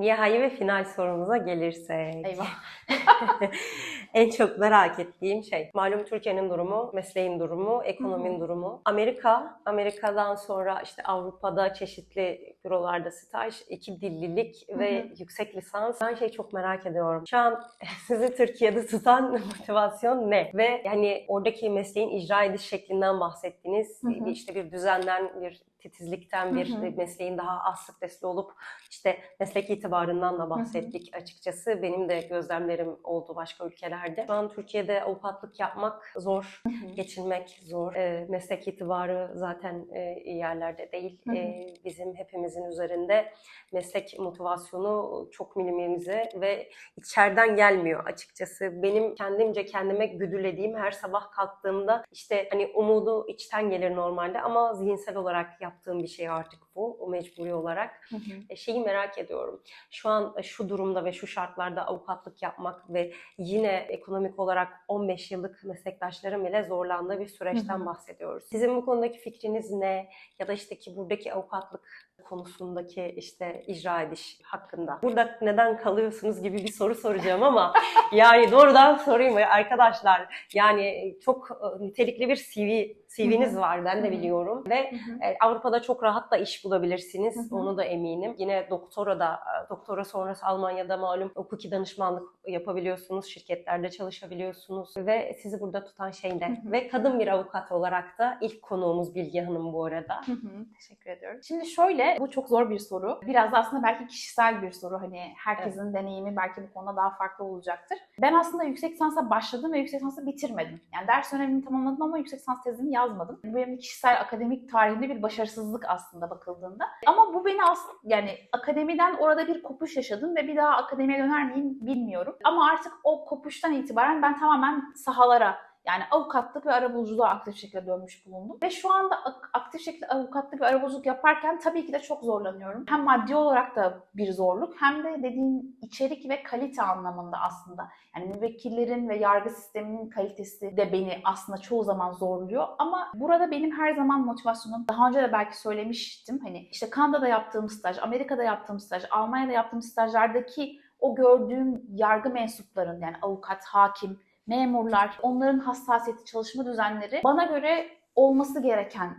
Nihai ve final sorumuza gelirsek. Eyvah. en çok merak ettiğim şey, malum Türkiye'nin durumu, mesleğin durumu, ekonominin durumu. Amerika, Amerika'dan sonra işte Avrupa'da çeşitli bürolarda staj, iki dillilik ve Hı hı. yüksek lisans. Ben şey çok merak ediyorum. Şu an sizi Türkiye'de tutan motivasyon ne? Ve yani oradaki mesleğin icra ediş şeklinden bahsettiniz. Hı hı. İşte bir düzenden, bir titizlikten, bir Hı hı. mesleğin daha az stresli olup işte meslek itibarından da bahsettik açıkçası. Benim de gözlemlerim oldu başka ülkelerde. Şu an Türkiye'de avukatlık yapmak zor, geçinmek zor. Ee, meslek itibarı zaten e, iyi yerlerde değil. Hı hı. Ee, bizim hepimizin üzerinde meslek motivasyonu çok minimize ve içeriden gelmiyor açıkçası. Benim kendimce kendime güdülediğim her sabah kalktığımda işte hani umudu içten gelir normalde ama zihinsel olarak yaptığım bir şey artık bu. Mecburi olarak. Hı hı. E, şeyi merak ediyorum. Şu an e, şu durumda ve şu şartlarda avukatlık yapmak ve yine ekonomik olarak 15 yıllık meslektaşlarım ile zorlandığı bir süreçten Hı hı. bahsediyoruz. Sizin bu konudaki fikriniz ne? Ya da işte ki buradaki avukatlık konusundaki işte icra ediş hakkında. Burada neden kalıyorsunuz gibi bir soru soracağım ama yani doğrudan sorayım arkadaşlar. Yani çok e, nitelikli bir CV CV'niz var ben de biliyorum ve e, Avrupa'da çok rahat da iş bulabilirsiniz. Onu da eminim. Yine doktora da, e, doktora sonrası Almanya'da malum hukuki danışmanlık yapabiliyorsunuz. Şirketlerde çalışabiliyorsunuz. Ve sizi burada tutan şey ne? Ve kadın bir avukat olarak da ilk konuğumuz Bilge Hanım bu arada. Teşekkür ediyorum. Şimdi şöyle, bu çok zor bir soru. Biraz da aslında belki kişisel bir soru. Hani herkesin deneyimi belki bu konuda daha farklı olacaktır. Ben aslında yüksek lisansa başladım ve yüksek lisansı bitirmedim. Yani ders dönemini tamamladım ama yüksek lisans tezini yazmadım. Bu benim kişisel akademik tarihimde bir başarısızlık aslında bakıldığında. Ama bu beni aslında yani akademiden orada bir kopuş yaşadım ve bir daha akademiye döner miyim bilmiyorum. Ama artık o kopuştan itibaren ben tamamen sahalara yani avukatlık ve arabuluculuğa aktif şekilde dönmüş bulundum. Ve şu anda ak- aktif şekilde avukatlık ve arabuluculuk yaparken tabii ki de çok zorlanıyorum. Hem maddi olarak da bir zorluk hem de dediğim içerik ve kalite anlamında aslında. Yani müvekkillerin ve yargı sisteminin kalitesi de beni aslında çoğu zaman zorluyor. Ama burada benim her zaman motivasyonum, daha önce de belki söylemiştim. Hani işte Kanada'da yaptığım staj, Amerika'da yaptığım staj, Almanya'da yaptığım stajlardaki o gördüğüm yargı mensupların yani avukat, hakim, memurlar, onların hassasiyeti, çalışma düzenleri bana göre olması gerekeni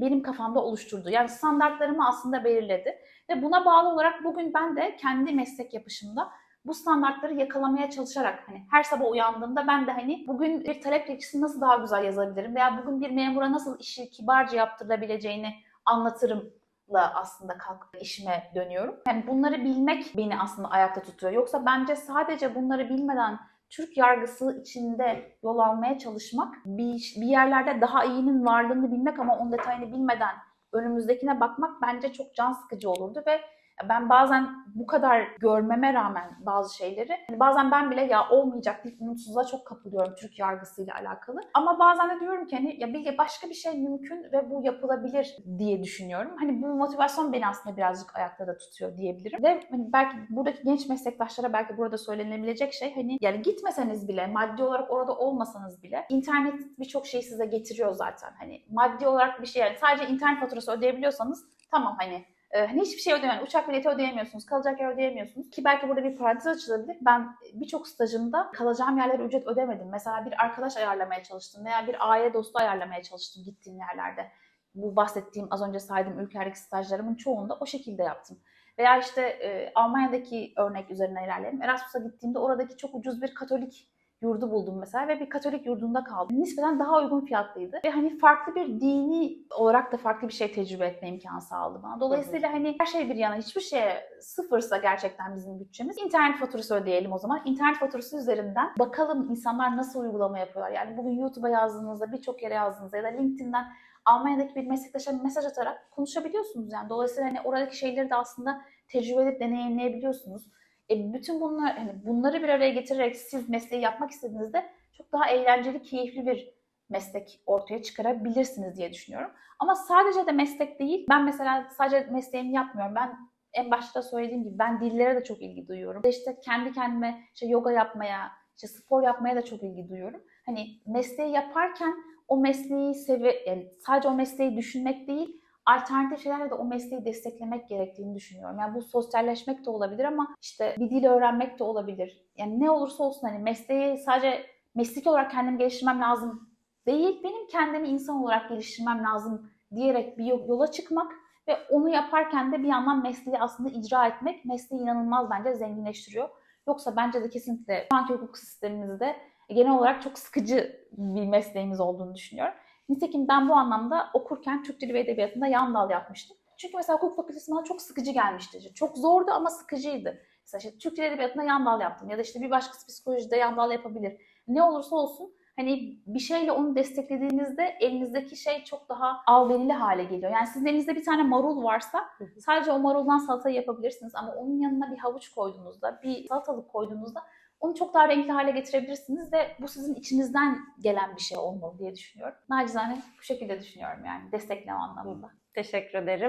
benim kafamda oluşturdu. Yani standartlarımı aslında belirledi. Ve buna bağlı olarak bugün ben de kendi meslek yapışımda bu standartları yakalamaya çalışarak hani her sabah uyandığımda ben de hani bugün bir talep dilekçesini nasıl daha güzel yazabilirim veya bugün bir memura nasıl işi kibarca yaptırılabileceğini anlatırım la aslında kalkıp işime dönüyorum. Yani bunları bilmek beni aslında ayakta tutuyor. Yoksa bence sadece bunları bilmeden Türk yargısı içinde yol almaya çalışmak, bir, bir yerlerde daha iyinin varlığını bilmek ama onun detayını bilmeden önümüzdekine bakmak bence çok can sıkıcı olurdu ve ben bazen bu kadar görmeme rağmen bazı şeyleri hani bazen ben bile ya olmayacak deyip umutsuzluğa çok kapılıyorum Türk yargısıyla alakalı. Ama bazen de diyorum ki hani ya Bilge başka bir şey mümkün ve bu yapılabilir diye düşünüyorum. Hani bu motivasyon beni aslında birazcık ayakta da tutuyor diyebilirim. Ve hani belki buradaki genç meslektaşlara belki burada söylenebilecek şey hani yani gitmeseniz bile maddi olarak orada olmasanız bile internet birçok şeyi size getiriyor zaten. Hani maddi olarak bir şey yani sadece internet faturası ödeyebiliyorsanız tamam hani ee, hani hiçbir şey ödemeyen, uçak bileti ödeyemiyorsunuz, kalacak yer ödeyemiyorsunuz. Ki belki burada bir parantez açılabilir. Ben birçok stajımda kalacağım yerlere ücret ödemedim. Mesela bir arkadaş ayarlamaya çalıştım veya bir aile dostu ayarlamaya çalıştım gittiğim yerlerde. Bu bahsettiğim az önce saydığım ülkelerdeki stajlarımın çoğunda o şekilde yaptım. Veya işte e, Almanya'daki örnek üzerine ilerleyelim. Erasmus'a gittiğimde oradaki çok ucuz bir Katolik yurdu buldum mesela ve bir Katolik yurdunda kaldım. Nispeten daha uygun fiyatlıydı ve hani farklı bir dini olarak da farklı bir şey tecrübe etme imkanı sağladı bana. Dolayısıyla hani her şey bir yana hiçbir şeye sıfırsa gerçekten bizim bütçemiz internet faturası ödeyelim o zaman. İnternet faturası üzerinden bakalım insanlar nasıl uygulama yapıyorlar. Yani bugün YouTube'a yazdığınızda birçok yere yazdığınızda ya da LinkedIn'den Almanya'daki bir meslektaşa mesaj atarak konuşabiliyorsunuz yani. Dolayısıyla hani oradaki şeyleri de aslında tecrübe edip deneyimleyebiliyorsunuz. E bütün bunlar hani bunları bir araya getirerek siz mesleği yapmak istediğinizde çok daha eğlenceli, keyifli bir meslek ortaya çıkarabilirsiniz diye düşünüyorum. Ama sadece de meslek değil. Ben mesela sadece mesleğimi yapmıyorum. Ben en başta söylediğim gibi ben dillere de çok ilgi duyuyorum. İşte kendi kendime işte yoga yapmaya, işte spor yapmaya da çok ilgi duyuyorum. Hani mesleği yaparken o mesleği sevi yani sadece o mesleği düşünmek değil, alternatif şeylerle de o mesleği desteklemek gerektiğini düşünüyorum. Yani bu sosyalleşmek de olabilir ama işte bir dil öğrenmek de olabilir. Yani ne olursa olsun hani mesleği sadece meslek olarak kendimi geliştirmem lazım değil, benim kendimi insan olarak geliştirmem lazım diyerek bir yola çıkmak ve onu yaparken de bir yandan mesleği aslında icra etmek mesleği inanılmaz bence zenginleştiriyor. Yoksa bence de kesinlikle şu anki hukuk sistemimizde genel olarak çok sıkıcı bir mesleğimiz olduğunu düşünüyorum. Nitekim ben bu anlamda okurken Türk Dili ve Edebiyatı'nda yan dal yapmıştım. Çünkü mesela hukuk fakültesi bana çok sıkıcı gelmişti. Çok zordu ama sıkıcıydı. Mesela işte Türk Dili Edebiyatı'nda yan dal yaptım ya da işte bir başkası psikolojide yan dal yapabilir. Ne olursa olsun hani bir şeyle onu desteklediğinizde elinizdeki şey çok daha alverili hale geliyor. Yani sizin elinizde bir tane marul varsa sadece o maruldan salatayı yapabilirsiniz ama onun yanına bir havuç koyduğunuzda, bir salatalık koyduğunuzda onu çok daha renkli hale getirebilirsiniz ve bu sizin içinizden gelen bir şey olmalı diye düşünüyorum. Nacizane bu şekilde düşünüyorum yani destekleme anlamında. Teşekkür ederim.